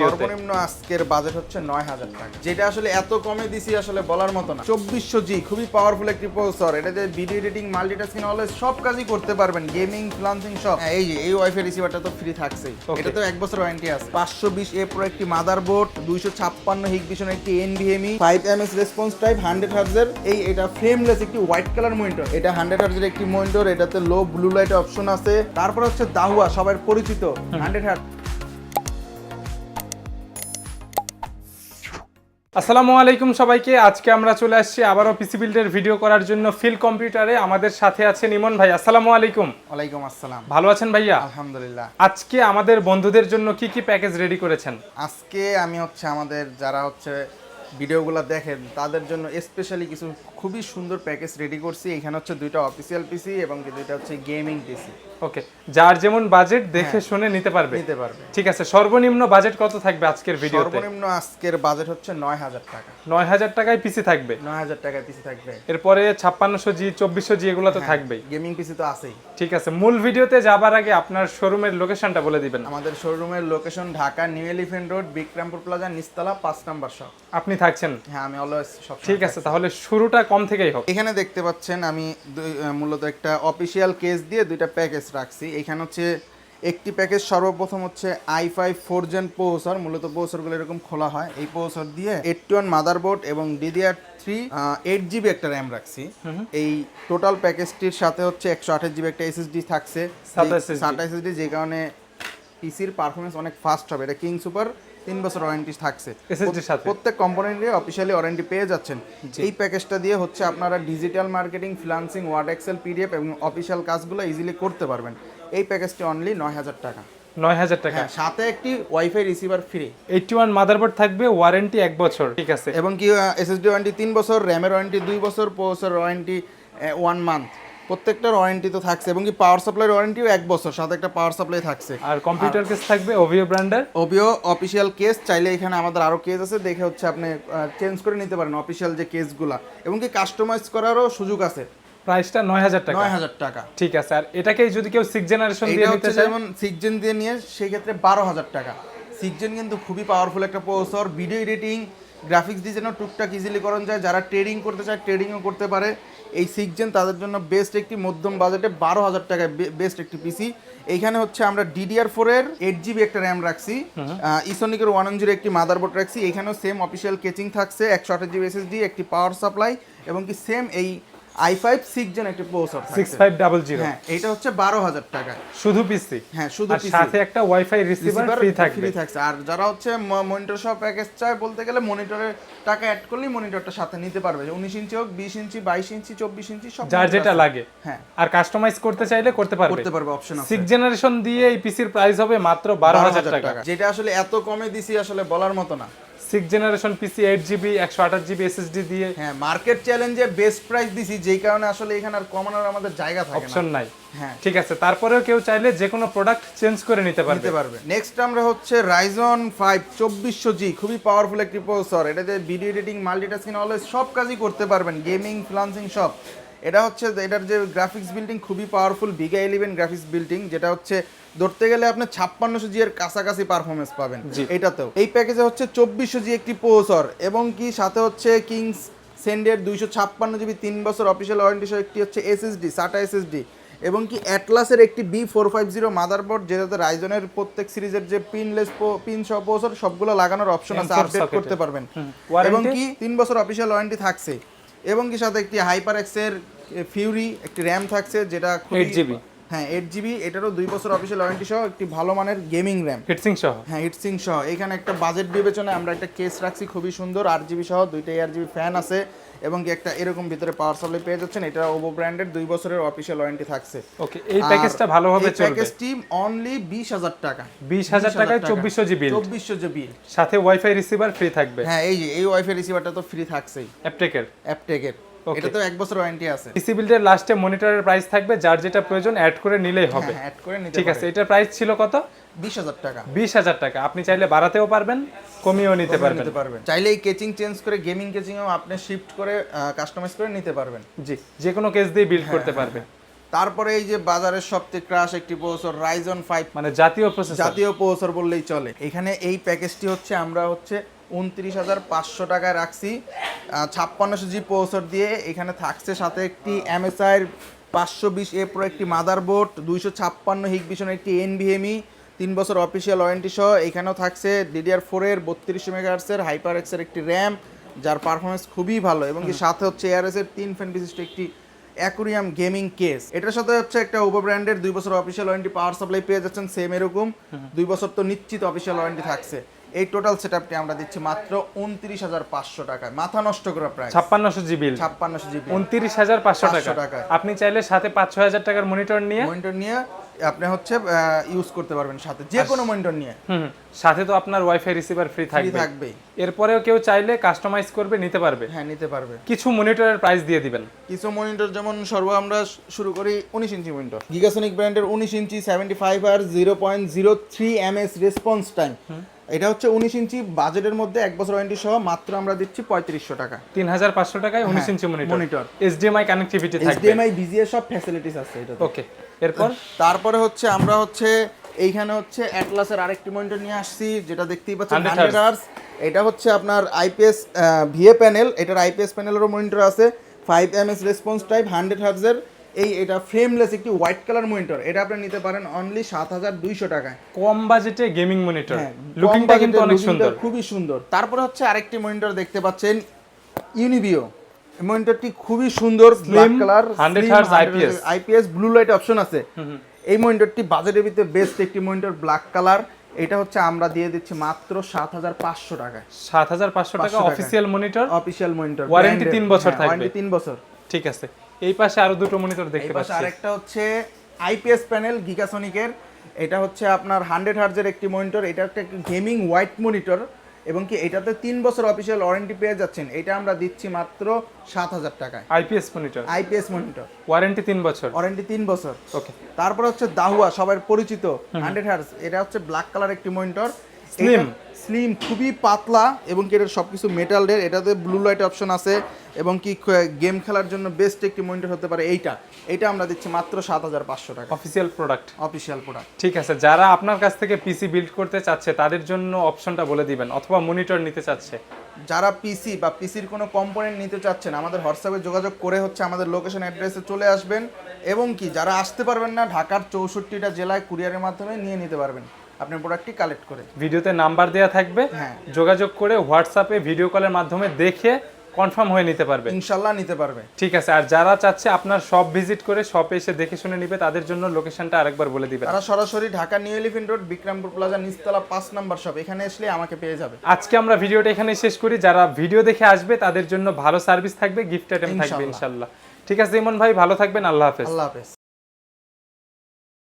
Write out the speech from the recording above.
সর্বনিম্ন আজকের বাজেট হচ্ছে নয় হাজার টাকা। যেটা আসলে এত কমে দিছি আসলে বলার মতো না। চব্বিশশো জি খুবই পাওয়ারফুল একটি প্রসেসর এটা যে ভিডিও এডিটিং মাল্টিটাস্কিং অলওয়েজ সব কাজই করতে পারবেন। গেমিং ফ্লান্সিং সব। হ্যাঁ, এই যে এই ওয়াইফাই রিসিভারটা তো ফ্রি থাকছেই। এটা তো এক বছর ওয়ারেন্টি আছে। পাঁচশো বিশ এ প্রো একটি মাদারবোর্ড দুইশো ছাপ্পান্ন হিগবিশন একটি NVMe five M S response type hundred হার্জের এই এটা ফ্রেমলেস একটি হোয়াইট কালার মনিটর এটা হান্ড্রেড হার্জের একটি মনিটর এটাতে লো ব্লু লাইট অপশন আছে। তারপর হচ্ছে দাহুয়া সবার পরিচিত। হান্ড্রেড হার্জ আসসালামু আলাইকুম সবাইকে। আজকে আমরা চলে আসছি আবারও পিসি বিল্ডের ভিডিও করার জন্য ফিল কম্পিউটারে আমাদের সাথে আছেন ইমন ভাই। আসসালামু আলাইকুম। ওয়ালাইকুম আসসালাম। ভালো আছেন ভাইয়া? আলহামদুলিল্লাহ। আজকে আমাদের বন্ধুদের জন্য কি কি প্যাকেজ রেডি করেছেন? আজকে আমি হচ্ছে আমাদের যারা হচ্ছে ভিডিওগুলো দেখেন তাদের জন্য স্পেশালি কিছু খুবই সুন্দর প্যাকেজ রেডি করছি। এখানে হচ্ছে দুইটা অফিসিয়াল পিসি এবং দুইটা হচ্ছে গেমিং পিসি ওকে যার যেমন বাজেট দেখে শুনে নিতে পারবে। নিতে পারবে। ঠিক আছে সর্বনিম্ন বাজেট কত থাকবে আজকের ভিডিওতে? সর্বনিম্ন আজকের বাজেট হচ্ছে নয় হাজার টাকা। নয় হাজার টাকায় পিসি থাকবে? নয় হাজার টাকায় পিসি থাকবে। এরপরে ছাপ্পান্নশো জি চব্বিশশো জি এগুলো তো থাকবেই। গেমিং পিসি তো আছেই। ঠিক আছে মূল ভিডিওতে যাবার আগে আপনার শোরুমের লোকেশনটা বলে দিবেন। আমাদের শোরুমের location Dhaka new elephant road Bikrampur plaza নিস্তালা পাঁচ নাম্বার শপ আপনি থাকছেন? হ্যাঁ আমি অলওয়েজ সব ঠিক আছে তাহলে শুরুটা কম থেকেই হোক। এখানে দেখতে পাচ্ছেন আমি মূলত একটা অফিসিয়াল কেস দিয়ে দুইটা প্যাকেজ রাখছি। এখানে হচ্ছে একটি প্যাকেজ সর্বপ্রথম হচ্ছে I five four gen processor মূলত প্রসেসরগুলো এরকম খোলা হয়। এই প্রসেসর দিয়ে এইটটি ওয়ান মাদারবোর্ড এবং ডিডিআর থ্রি এইট জিবি একটা র্যাম রাখছি। এই টোটাল প্যাকেজটির সাথে হচ্ছে একশো আঠাশ জিবি একটা এসএসডি থাকছে। SSD এসএসডি যে কারণে পিসির পারফরমেন্স অনেক ফাস্ট হবে। এটা কিং সুপার তিন বছর ওয়ারেন্টি থাকছে। প্রত্যেক কম্পোনেন্টে অফিসিয়ালি ওয়ারেন্টি পেয়ে যাচ্ছেন। এই প্যাকেজটা দিয়ে হচ্ছে আপনারা digital marketing freelancing word excel PDF এবং অফিসিয়াল কাজগুলো ইজিলি করতে পারবেন। এই প্যাকেজটি অনলি নয় হাজার টাকা। নয় হাজার টাকা। হ্যাঁ সাথে একটি wifi receiver free eighty one motherboard থাকবে ওয়ারেন্টি এক বছর। ঠিক আছে। এবং কি এসএসডি ওয়ারেন্টি তিন বছর র্যামের ওয়ারেন্টি দুই বছর প্রসেসর ওয়ারেন্টি ওয়ান মান্থ প্রত্যেকটার ওয়ারেন্টি তো থাকছে এবং কি পাওয়ার সাপ্লাইয়ের ওয়ারেন্টিও এক বছর সাথে একটা পাওয়ার সাপ্লাই থাকছে। আর কম্পিউটার কেস থাকবে ওভিও ব্র্যান্ডের ওবিও অফিসিয়াল কেস চাইলে এখানে আমাদের আরও কেস আছে দেখে হচ্ছে আপনি চেঞ্জ করে নিতে পারেন অফিসিয়াল যে কেসগুলা এবং কি কাস্টমাইজ করারও সুযোগ আছে। প্রাইসটা নয় হাজার টাকা। নয় হাজার টাকা। ঠিক আছে আর এটাকেই যদি কেউ সিক্স জেনারেশন দিয়ে নিতে চায়? যেমন সিক্স জেন দিয়ে নিয়ে সেই ক্ষেত্রে বারো হাজার টাকা। সিক্স জেন কিন্তু খুবই পাওয়ারফুল একটা প্রসেসর ভিডিও এডিটিং গ্রাফিক্স ডিজাইনও টুকটাক ইজিলি করানো যায়। যারা ট্রেডিং করতে চায় ট্রেডিংও করতে পারে। এই সিক্সজেন তাদের জন্য বেস্ট একটি মধ্যম বাজেটে বারো হাজার টাকায় বেস্ট একটি পিসি এইখানে হচ্ছে আমরা ডিডিআর ফোরের এইট জিবি একটা র্যাম রাখছি। ইসোনিকের ওয়ান জিরো একটি মাদারবোর্ড রাখছি। এখানেও সেম অফিসিয়াল কেচিং থাকছে একশো আঠাশ জিবি এসএসডি একটি পাওয়ার সাপ্লাই এবং কি সেম এই জেন একটি processor six five double zero হ্যাঁ এটা হচ্ছে বারো হাজার টাকা। শুধু পিসি হ্যাঁ শুধু আর সাথে একটা ওয়াইফাই রিসিভার ফ্রি থাকবে। ফ্রি থাকছে। আর যারা হচ্ছে মনিটর সহ প্যাকেজ চায় বলতে গেলে মনিটরের টাকা অ্যাড করলেই মনিটরটা সাথে নিতে পারবে। উনিশ ইঞ্চি হোক বিশ ইঞ্চি বাইশ ইঞ্চি চব্বিশ ইঞ্চি সব যার যেটা লাগে। হ্যাঁ। আর কাস্টমাইজ করতে চাইলে করতে পারবে। করতে পারবে অপশন আছে। জেনারেশন দিয়ে এই পিসির প্রাইস হবে মাত্র বারো হাজার টাকা। যেটা আসলে এত কমে দিছি আসলে বলার মতো না। Six generation PC eight GB একশো আঠাশ জিবি এসএসডি দিয়ে হ্যাঁ মার্কেট চ্যালেঞ্জে বেস্ট প্রাইস দিছি যেই কারণে আসলে এখানে আর কমানোর আমাদের জায়গা থাকে না। অপশন নাই। হ্যাঁ। ঠিক আছে তারপরেও কেউ চাইলে যে কোনো প্রোডাক্ট চেঞ্জ করে নিতে পারবে নিতে পারবে। নেক্সট আমরা হচ্ছে রাইজন ফাইভ চব্বিশশো জি খুবই পাওয়ারফুল একটি প্রসেসর এটাতে ভিডিও এডিটিং মাল্টিটাস্কিং অলওয়েজ সব কাজই করতে পারবেন গেমিং ফ্লান্সিং সব। এটা হচ্ছে এটার যে গ্রাফিক্স বিল্ডিং খুবই পাওয়ারফুল বিগা ইলেভেন গ্রাফিক্স বিল্ডিং যেটা হচ্ছে ধরতে গেলে আপনি ছাপ্পান্নশো জি এর কাছাকাছি পারফরমেন্স পাবেন। এটাতেও। এই প্যাকেজে হচ্ছে চব্বিশশো জি একটি প্রসেসর এবং কি সাথে হচ্ছে কিংস সেন্ডের দুইশো ছাপ্পান্ন জিবি তিন বছর অফিসিয়াল ওয়ারেন্টি সহ একটি হচ্ছে এসএসডি সাটা এসএসডি এবং কি অ্যাটলাসের একটি B four five zero motherboard যেটাতে রাইজনের প্রত্যেক সিরিজের যে পিনলেস পিন সহ প্রসেসর সবগুলো লাগানোর অপশন আছে M4 আপডেট করতে পারবেন। এবং কি তিন বছর অফিসিয়াল ওয়ারেন্টি থাকছে। এবং কি সাথে একটি হাইপার এক্সের ফিউরি একটি র্যাম থাকছে যেটা 8 GB হ্যাঁ এইট জিবি এটারও দুই বছর অফিসিয়াল ওয়ারেন্টি সহ একটি ভালো মানের গেমিং র্যাম হিটসিং সহ? হ্যাঁ হিটসিং সহ। এখানে একটা বাজেট বিবেচনায় আমরা একটা কেস রাখছি খুবই সুন্দর। আট জিবি সহ দুইটা এয়ার জিবি ফ্যান আছে এবং কি একটা এরকম ভিতরে পাওয়ার সাপ্লাই পেয়ে যাচ্ছেন। এটা ওভো ব্র্যান্ডের দুই বছরের অফিসিয়াল ওয়ারেন্টি থাকছে। ওকে এই প্যাকেজটা ভালোভাবে চলবে? প্যাকেজটি অনলি বিশ হাজার টাকা। বিশ হাজার টাকায় চব্বিশশো জিবি চব্বিশশো জিবি সাথে ওয়াইফাই রিসিভার ফ্রি থাকবে? হ্যাঁ এই যে এই ওয়াইফাই রিসিভারটা তো ফ্রি থাকছেই। অ্যাপটেকের অ্যাপটেকের. এটা তো এক বছর ওয়ারেন্টি আছে। পিসি বিল্ডের লাস্টে মনিটরের প্রাইস থাকবে যার যেটা প্রয়োজন অ্যাড করে নিলেই হবে। অ্যাড করে নিতে ঠিক আছে এটার প্রাইস ছিল কত? বিশ হাজার টাকা। বিশ হাজার টাকা। আপনি চাইলে বাড়াতেও পারবেন কমিয়েও নিতে পারবেন। পারবেন। চাইলে এই কেচিং চেঞ্জ করে গেমিং কেচিংও আপনি শিফট করে কাস্টমাইজ করে নিতে পারবেন। জি যে কোনো কেস দিয়ে বিল্ড হ্যাঁ, করতে পারবে। তারপরে এই যে বাজারের সবচেয়ে ক্রাশ একটি প্রসেসর রাইজন ফাইভ মানে জাতীয় প্রসেসর জাতীয় প্রসেসর বললেই চলে। এখানে এই প্যাকেজটি হচ্ছে আমরা হচ্ছে উনত্রিশ হাজার পাঁচশো টাকায় রাখছি। ছাপ্পান্নশো জি প্রসেসর দিয়ে এখানে থাকছে সাথে একটি এমএসআইয়ের পাঁচশো বিশ এ প্রো একটি মাদারবোর্ড দুইশো ছাপ্পান্ন হিগবিশন একটি এনভিএমই তিন বছর অফিসিয়াল ওয়ারেন্টি সহ। এখানেও থাকছে ডিডিআর ফোরের বত্রিশশো মেগাহার্সের হাইপার এক্সের একটি র্যাম যার পারফরমেন্স খুবই ভালো এবং কি সাথে হচ্ছে এআরএস এর তিন ফ্যান বিশিষ্ট একটি অ্যাকুরিয়াম গেমিং কেস। এটার সাথে হচ্ছে একটা ওপো ব্র্যান্ডের দুই বছর অফিসিয়াল ওয়ারেন্টি পাওয়ার সাপ্লাই পেয়ে যাচ্ছেন সেম এরকম। দুই বছর তো নিশ্চিত অফিসিয়াল ওয়ারেন্টি থাকছে। এই টোটাল সেট সেটআপটি আমরা দিচ্ছি মাত্র উনত্রিশ হাজার পাঁচশো টাকায়। মাথা নষ্ট করা প্রায় ছাপ্পান্নশো জিবি ছাপ্পান্নশো জিবি উনত্রিশ হাজার পাঁচশো 500 টাকা আপনি চাইলে সাথে পাঁচ ছয় হাজার টাকার মনিটর নিয়ে মনিটর নিয়ে আপনি হচ্ছে ইউজ করতে পারবেন সাথে। যে কোনো মনিটর নিয়ে। সাথে তো আপনার ওয়াইফাই রিসিভার ফ্রি থাকবে। থাকবেই। এরপরেও কেউ চাইলে কাস্টমাইজ করবে নিতে পারবে। হ্যাঁ নিতে পারবে। কিছু মনিটরের প্রাইস দিয়ে দিবেন। কিছু মনিটর যেমন সর্ব আমরা শুরু করি উনিশ ইঞ্চি মনিটর গিগাসনিক ব্র্যান্ডের উনিশ ইঞ্চি seventy five R zero point zero three M S response time এটা হচ্ছে উনিশ ইঞ্চি বাজেটের মধ্যে এক বছর ওয়ারেন্টি সহ মাত্র আমরা দিচ্ছি পঁয়ত্রিশশো টাকা। তিন হাজার পাঁচশো টাকায় উনিশ ইঞ্চি মনিটর হ্যাঁ। এইচডিএমআই কানেক্টিভিটি থাকবে। এইচডিএমআই বিজিএ সব ফ্যাসিলিটিস আছে এটা ওকে এরপর? তারপরে হচ্ছে আমরা হচ্ছে এইখানে হচ্ছে অ্যাটলাসের আরেকটি মনিটর নিয়ে আসছি যেটা দেখতেই পাচ্ছেন 100 হান্ড্রেড আওয়ার্স এটা হচ্ছে আপনার আইপিএস ভিএ প্যানেল এটার আইপিএস প্যানেলেরও মনিটর আছে। Five M S response type hundred হার্জের এই এটা ফ্রেমলেস একটি হোয়াইট কালার মনিটর এটা আপনি নিতে পারেন অনলি সাত হাজার দুইশো টাকায়। কম বাজেটে গেমিং মনিটর হ্যাঁ, লুকিংটা কিন্তু অনেক সুন্দর। খুবই সুন্দর। তারপরে হচ্ছে আরেকটি মনিটর দেখতে পাচ্ছেন ইউনিবিও মনিটরটি খুবই সুন্দর black colour 100 Hz IPS IPS blue light option আছে। এই মনিটরটি বাজেটের ভিতরে বেস্ট একটি মনিটর ব্ল্যাক কালার এটা হচ্ছে আমরা দিয়ে দিচ্ছি মাত্র সাত হাজার পাঁচশো টাকায়। সাত হাজার পাঁচশো টাকা 500 official monitor official monitor Warranty তিন বছর থাকবে। ওয়ারেন্টি তিন বছর। ঠিক আছে। এই পাশে আরও দুটো মনিটর দেখতে পাচ্ছি। আরেকটা হচ্ছে আইপিএস প্যানেল গিগাসনিকের। এটা হচ্ছে আপনার হান্ড্রেড হার্জের একটি মনিটর এটা একটা গেমিং হোয়াইট মনিটর এবং কি এটাতে তিন বছর অফিসিয়াল ওয়ারেন্টি পেয়ে যাচ্ছেন। এটা আমরা দিচ্ছি মাত্র সাত হাজার টাকায়। IPS monitor? IPS monitor. Warranty তিন বছর? ওয়ারেন্টি তিন বছর। ওকে তারপর হচ্ছে দাহুয়া সবার পরিচিত হান্ড্রেড হার্স এটা হচ্ছে ব্ল্যাক কালার একটি মনিটর। Slim। স্লিম খুবই পাতলা এবং কি এটার সবকিছু মেটালের এটাতে ব্লু লাইট অপশন আছে এবং কি গেম খেলার জন্য বেস্ট একটি মনিটর হতে পারে এইটা। এটা আমরা দিচ্ছি মাত্র সাত হাজার পাঁচশো টাকা। অফিসিয়াল প্রোডাক্ট অফিসিয়াল প্রোডাক্ট ঠিক আছে যারা আপনার কাছ থেকে পিসি বিল্ড করতে চাচ্ছে তাদের জন্য অপশনটা বলে দিবেন অথবা মনিটর নিতে চাচ্ছে। যারা পিসি বা পিসির কোনো কম্পোনেন্ট নিতে চাচ্ছেন আমাদের হোয়াটসঅ্যাপে যোগাযোগ করে হচ্ছে আমাদের লোকেশন অ্যাড্রেসে চলে আসবেন এবং কি যারা আসতে পারবেন না ঢাকার চৌষট্টিটা জেলায় কুরিয়ারের মাধ্যমে নিয়ে নিতে পারবেন। আপনার প্রোডাক্টটি কালেক্ট করে ভিডিওতে নাম্বার দেওয়া থাকবে। হ্যাঁ। যোগাযোগ করে হোয়াটসঅ্যাপে ভিডিও কলের মাধ্যমে দেখে কনফার্ম হয়ে নিতে পারবে। ইনশাল্লাহ নিতে পারবে। ঠিক আছে আর যারা চাচ্ছে আপনার শপ ভিজিট করে শপে এসে দেখে শুনে নিবে তাদের জন্য লোকেশনটা আরেকবার বলে দিবেন। তারা সরাসরি Dhaka new elephant road Bikrampur plaza নিচতলা পাঁচ নাম্বার শপ এখানে আসলে আমাকে পেয়ে যাবে। আজকে আমরা ভিডিওটা এখানে শেষ করি। যারা ভিডিও দেখে আসবে তাদের জন্য ভালো সার্ভিস থাকবে গিফট আইটেম থাকবে ইনশাল্লাহ। ইনশাল্লাহ। ঠিক আছে ইমন ভাই ভালো থাকবেন আল্লাহ হাফেজ। আল্লাহ হাফেজ।